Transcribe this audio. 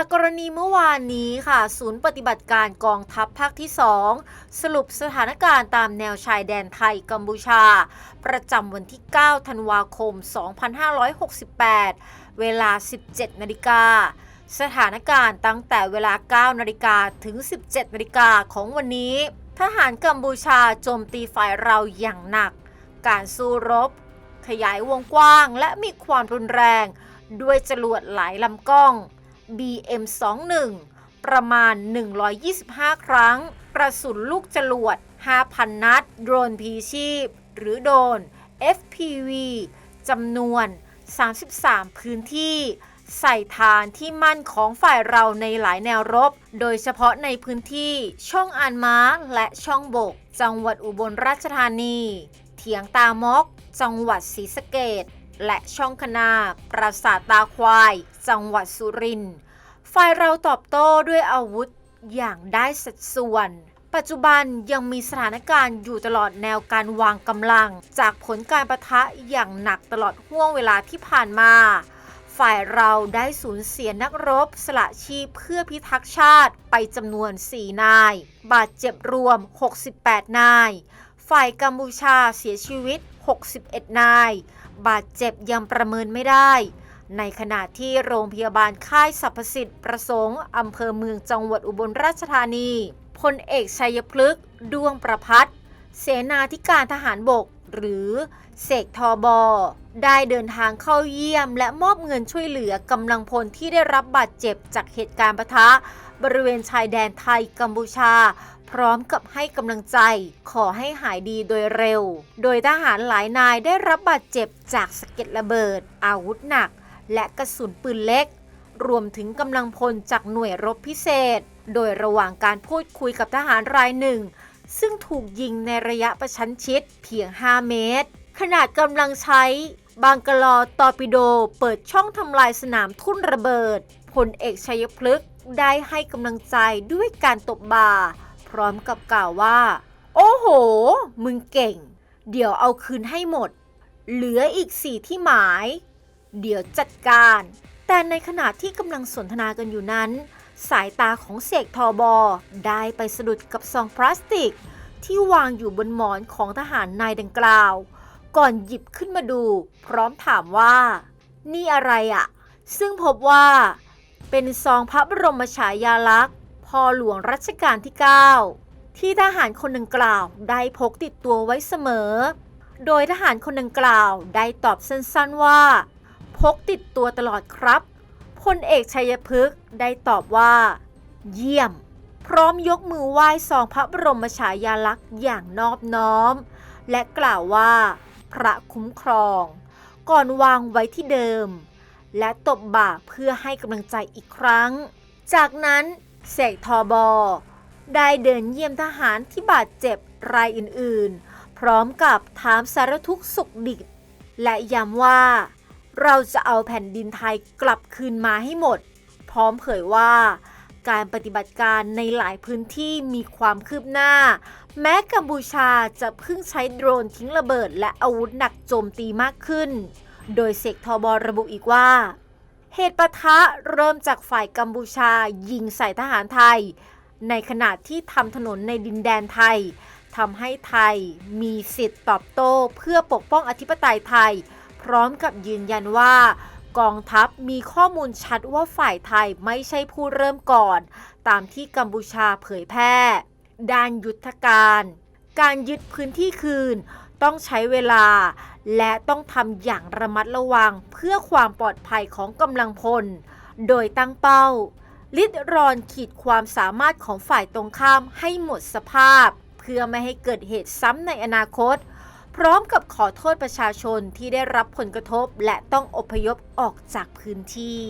จากกรณีเมื่อวานนี้ค่ะ ศูนย์ปฏิบัติการกองทัพภาคที่ 2 สรุปสถานการณ์ตามแนวชายแดนไทยกัมพูชา ประจำวันที่ 9 ธันวาคม 2568 เวลา 17 นาฬิกา สถานการณ์ตั้งแต่เวลา 9 นาฬิกาถึง 17 นาฬิกาของวันนี้ ทหารกัมพูชาโจมตีฝ่ายเราอย่างหนัก การสู้รบ ขยายวงกว้างและมีความรุนแรง ด้วยจรวดหลายลำกล้อง BM21 ประมาณ 125 ครั้ง กระสุนลูกจรวด 5,000 นัด โดรนพีชีพ หรือโดน FPV จำนวน 33 พื้นที่ ใส่ฐานที่มั่นของฝ่ายเราในหลายแนวรบ โดยเฉพาะในพื้นที่ช่องอานม้าและช่องบก จังหวัดอุบลราชธานี เถียงตามอก จังหวัดศรีสะเกด และช่องคนา ปราสาทตาควาย จังหวัดสุรินทร์ฝ่ายเราตอบโต้ด้วยอาวุธอย่างได้สัดส่วน ปัจจุบันยังมีสถานการณ์อยู่ตลอดแนวการวางกำลัง จากผลการประทะอย่างหนักตลอดห่วงเวลาที่ผ่านมา ฝ่ายเราได้สูญเสียนักรบสละชีพเพื่อพิทักษ์ชาติไปจำนวน 4 นาย บาดเจ็บรวม 68 นาย ฝ่ายกัมพูชาเสียชีวิต 61 นาย บาดเจ็บยังประเมินไม่ได้ ในขณะที่โรงพยาบาลค่ายสรรพสิทธิ์ประสงค์อำเภอเมืองจังหวัดอุบลราชธานีพลเอกชัยพฤกษ์ดวงประพัฒเสนาธิการทหารบก หรือเสกทอบอได้เดินทางเข้าเยี่ยม และมอบเงินช่วยเหลือกำลังพลที่ได้รับบาดเจ็บจากเหตุการณ์ปะทะ บริเวณชายแดนไทยกัมพูชา พร้อมกับให้กำลังใจ ขอให้หายดีโดยเร็ว โดยทหารหลายนายได้รับบาดเจ็บจากสะเก็ดระเบิด อาวุธหนัก และกระสุนปืนเล็ก รวมถึงกำลังพลจากหน่วยรบพิเศษ โดยระหว่างการพูดคุยกับทหารรายหนึ่ง ซึ่งถูกยิงในระยะประชันชิดเพียง 5 เมตร ขนาดกำลังใช้ บางกะลอตอปิโดเปิดช่องทำลายสนามทุ่นระเบิดพลเอกชัยพฤกษ์ได้ให้กำลังใจด้วยการตบบ่า พร้อมกับกล่าวว่า โอ้โห มึงเก่ง เดี๋ยวเอาคืนให้หมด เหลืออีกสี่ที่หมาย เดี๋ยวจัดการ แต่ในขณะที่กำลังสนทนากันอยู่นั้น สายตาของเสกทอบอ ได้ไปสะดุดกับซองพลาสติก ที่วางอยู่บนหมอนของทหารนายดังกล่าว ก่อนหยิบขึ้นมาดู พร้อมถามว่า นี่อะไรอะ่ะ ซึ่งพบว่า เป็นซองพระบรมฉายาลักษณ์พ่อหลวงรัชกาลที่ 9 ที่ทหารคนดังกล่าวได้พกติดตัวไว้เสมอ โดยทหารคนดังกล่าวได้ตอบสั้นๆว่า พกติดตัวตลอดครับพลเอกชัยพฤกษ์ได้ตอบว่า เยี่ยม พร้อมยกมือไหว้ซองพระบรมฉายาลักษณ์อย่างนอบน้อม และกล่าวว่า พระคุ้มครอง ก่อนวางไว้ที่เดิม และตบบ่าเพื่อให้กำลังใจอีกครั้ง จากนั้นเสกทอบอ ได้เดินเยี่ยมทหารที่บาดเจ็บรายอื่นๆ พร้อมกับถามสารทุกข์สุขดิบและย้ำว่า เราจะเอาแผ่นดินไทยกลับคืนมาให้หมด พร้อมเผยว่า การปฏิบัติการในหลายพื้นที่มีความคืบหน้า แม้กัมพูชาจะเพิ่งใช้โดรนทิ้งระเบิดและอาวุธหนักโจมตีมากขึ้น โดยเสกทอบอระบุอีกว่า เหตุปะทะเริ่มจากฝ่ายกัมพูชายิงใส่ทหารไทย ในขณะที่ทำถนนในดินแดนไทยทำให้ไทยมีสิทธิ์ตอบโต้เพื่อปกป้องอธิปไตยไทย พร้อมกับยืนยันว่า กองทัพมีข้อมูลชัดว่าฝ่ายไทยไม่ใช่ผู้เริ่มก่อน ตามที่กัมพูชาเผยแพร่ ด้านยุทธการ การยึดพื้นที่คืนต้องใช้เวลา และต้องทำอย่างระมัดระวังเพื่อความปลอดภัยของกำลังพล โดยตั้งเป้า ลิดรอนขีดความสามารถของฝ่ายตรงข้ามให้หมดสภาพ เพื่อไม่ให้เกิดเหตุซ้ำในอนาคต พร้อมกับขอโทษประชาชนที่ได้รับผลกระทบ และต้องอพยพออกจากพื้นที่